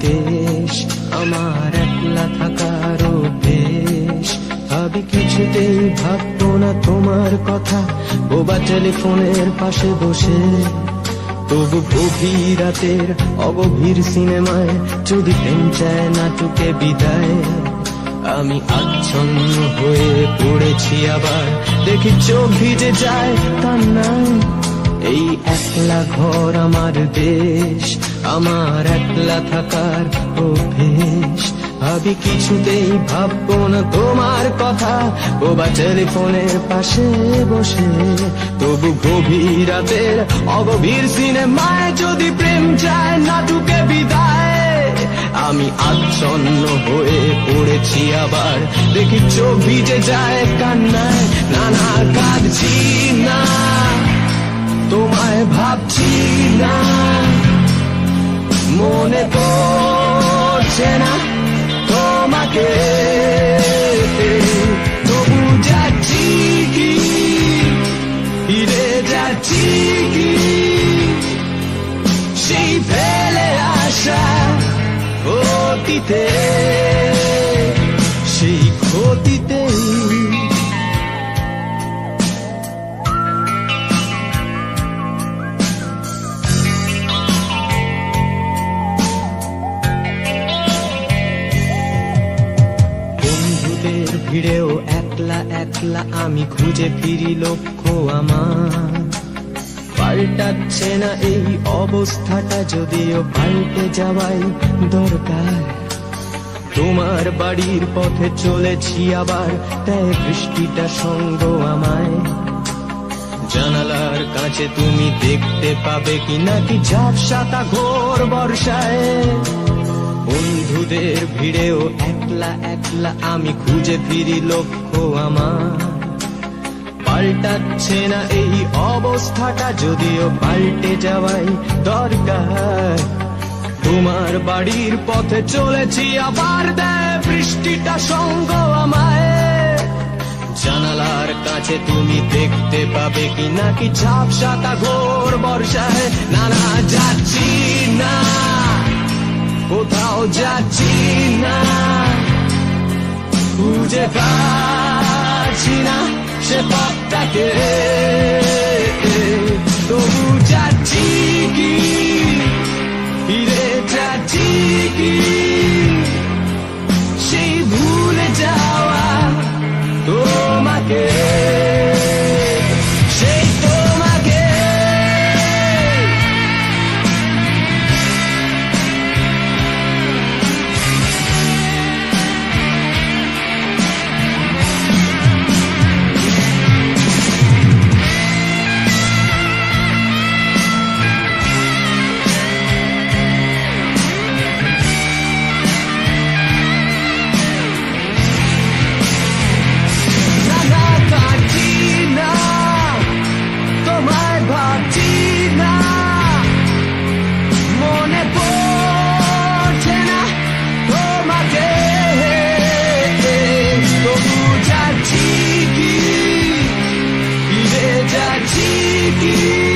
দেশ, আমার একলা থাকার অভ্যেস। ভাবি কিছুতেই ভাববো না তোমার কথা, বোবা টেলিফোনের পাশে বসে। তবু গভীর রাতের অগভীর সিনেমায় যদি প্রেম চায় নাটুকে বিদায়। আমি আচ্ছন্ন হয়ে পড়েছি আবার, দেখি চোখ ভিজে যায় কান্নায় এই একলা ঘর আমার দেশ, আমার একলা থাকার অভ্যেস। ভাবি কিছুতেই ভাববো না তোমার কথা বোবা টেলিফোনের পাশে বসে। তবু গভীর রাতের অগভীর সিনেমায় যদি প্রেম চায় নাটুকে বিদায়। আমি আচ্ছন্ন হয়ে পড়েছি আবার, দেখি চোখ ভিজে যায় কান্নায় না না কাঁদছি। তোমায় না মনে পড়ছে না তোমাকে তবু যাচ্ছি কি, ফিরে যাচ্ছি কি? সেই ফেলে আসা অতীতে ভিড়েও একলা একলা আমি খুঁজে ফিরি লক্ষ্য আমার। পাল্টাচ্ছে না এই অবস্থাটা, যদিও পাল্টে যাওয়াই দরকার। তোমার বাড়ির পথে চলেছি আবার, তাই বৃষ্টিটা সঙ্গ আমায়। জানালার কাছে তুমি দেখতে পাবে কি নাকি ঝাপসাতা ঘোর বর্ষায়। বন্ধুদের ভিড়েও একলা একলা আমি খুঁজে ফিরি লক্ষ্য আমার। পাল্টাচ্ছে না এই অবস্থাটা, যদিও পাল্টে যাওয়াই দরকার। তোমার বাড়ির পথে চলেছি, আবার দেয় বৃষ্টিটা সঙ্গ আমায়। জানালার কাছে তুমি দেখতে পাবে কি নাকি ঝাপসাতা ঘোর বর্ষায়। না না, যাচ্ছি না। কোথাও যাচ্ছি না খুঁজে পাচ্ছি না সে পথটাকে। তবু যাচ্ছি কি ফিরে যাচ্ছি কি? যাচ্ছি কি ফিরে যাচ্ছি কি